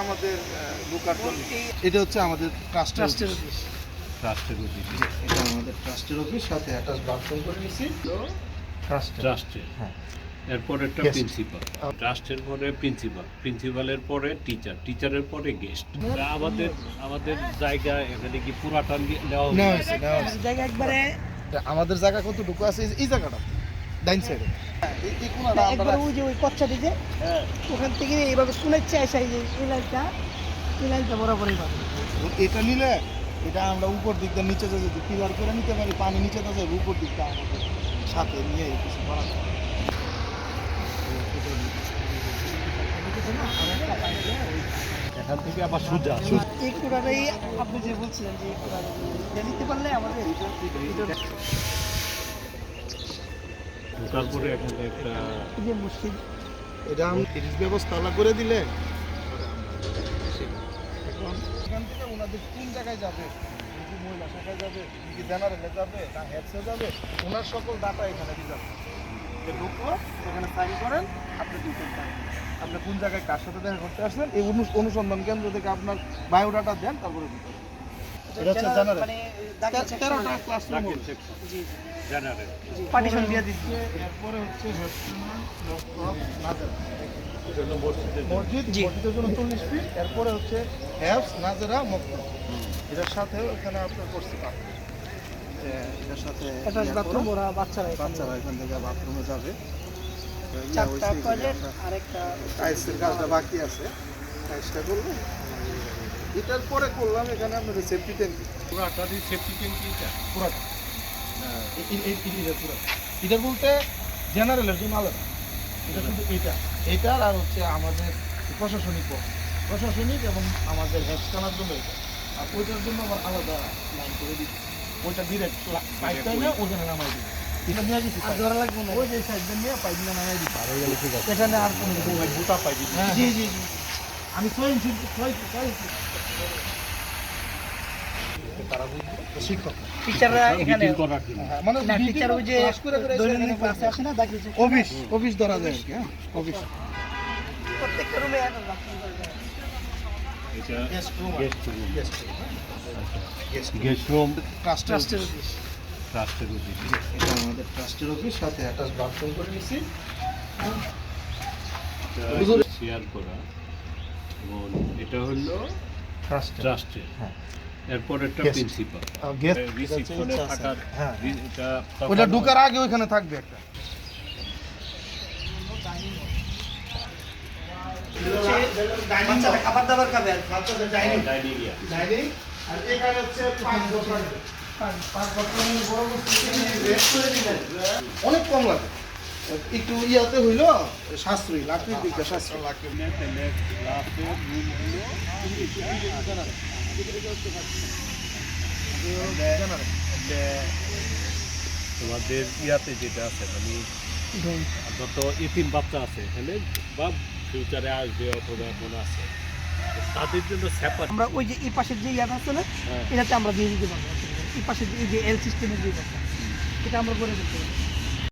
আমাদের এটা হচ্ছে আমাদের ট্রাস্টের ট্রাস্টের অফিস। অফিস। ট্রাস্টের অফিস। এটা আমাদের ট্রাস্টের অফিস সাথে অ্যাটাচ বাথরুম করে নিয়েছি ট্রাস্টের। ট্রাস্টের। হ্যাঁ। এরপরে একটা প্রিন্সিপাল ট্রাস্টের পরে প্রিন্সিপাল প্রিন্সিপালের পরে টিচার টিচারের পরে গেস্ট আমাদের আমাদের জায়গা এখানে কি পুরাটা নেওয়া নেওয়া হয়েছে? জায়গা একবারে আমাদের জায়গা কতটুকু আছে? এই- জায়গাটা ডাইন সাইডে একবারে ওই যে ওই কচ্ছাটি যে ওখান থেকে এইভাবে শোনাচ্ছে আসা এই যে এই লাইনটা এই লাইনটা বরাবরই পাবে এটা নিলে এটা আমরা উপর দিক দিয়ে নিচে যদি পিলার করে নিতে পারি পানি নিচে তো যাবে উপর দিকটা আমাদের সাথে নিয়ে কিছু করা যায়। এখান থেকে আবার সোজা। এই কুড়াটাই আপনি যে বলছিলেন যে কুড়াটা নিতে পারলে আমাদের ঢোকার পরে এখানে একটা যে মুসলিম এটা আমি তিরিশ ব্যবস্থা আলাদা করে দিলে। এখন এখান থেকে ওনাদের কোন জায়গায় যাবে। কি মহিলা শাখায় যাবে কি জেনারেলে যাবে না হেডসে যাবে। ওনার সকল ডাটা এখানে দিয়ে যাবে যে ঢুকলো এখানে সাইন করেন আপনি আপনি কোন জায়গায় কার সাথে দেখা করতে আসছেন এই অনু- অনুসন্ধান কেন্দ্র থেকে আপনার বায়োডাটা দেন তারপরে মানে এরপরে হচ্ছে হ্যাপস নাজেরা মক্কা। এটার সাথে ওখানে আপনার করছি এটার সাথে বাচ্চারা বাচ্চারা এখান থেকে বাথরুমে যাবে। চারটা টয়লেট আমরা টাইলসের কাজটা বাকি আছে। টাইলসটা করব এটার পরে করলাম এখানে সেফটি ট্যাঙ্ক সেফটি ট্যাঙ্কি এটা। পুরাটা। পুরো বলতে জেনারেলের জন্য আলাদা। এটা শুধু এটা। এটার আর হচ্ছে আমাদের প্রশাসনিক প্রশাসনিক এবং আমাদের হেড স্ক্যানার জন্য এটা। আর ওইটার জন্য আবার আলাদা লাইন করে দিচ্ছি। ওইটা ডিরেক্ট পাইপটা নিয়ে ওখানে নামাই দিচ্ছি। হ্যাঁ জি জি জি। আমি জন্য। হ্যাঁ, মানে অফিস অফিস ধরা যায় কি হ্যাঁ অফিস প্রত্যেকটা রুমে guest room guest room guest guest guest room ট্রাস্টের অফিস এটা আমাদের ট্রাস্টের অফিস সাথে অ্যাটাচ বাথরুম করে নিয়েছি শেয়ার করা। এবং এটা হলো ট্রাস্টের ট্রাস্টের হ্যাঁ। এরপর একটা. প্রিন্সিপাল গেস্ট রিসিপশনে থাকার হ্যাঁ। ঢুকার আগে ওইখানে থাকবে একটা। খাবার দাবার খাবে আর বাচ্চাদের ডাইনিং। Dining dining. আর এখানে হচ্ছে পাঁচ বছর। অনেক কম লাগে। একটু ইয়াতে হইল সাশ্রয়ী লাকড়ির দিকটা সাশ্রয়ী। তোমাদের ইয়াতে যেটা আছে মানে যত এতিম বাচ্চা আছে এখানে বা ফিউচারে আসবে অথবা এখন আছে তাদের জন্য আমরা ওই যে এই পাশের যে ইয়াটা আছে না হ্যাঁ। এটাতে আমরা দিয়ে দিতে পারব। পাশে এই যে এল সিস্টেমের যে এটা আমরা করে দিতে পারব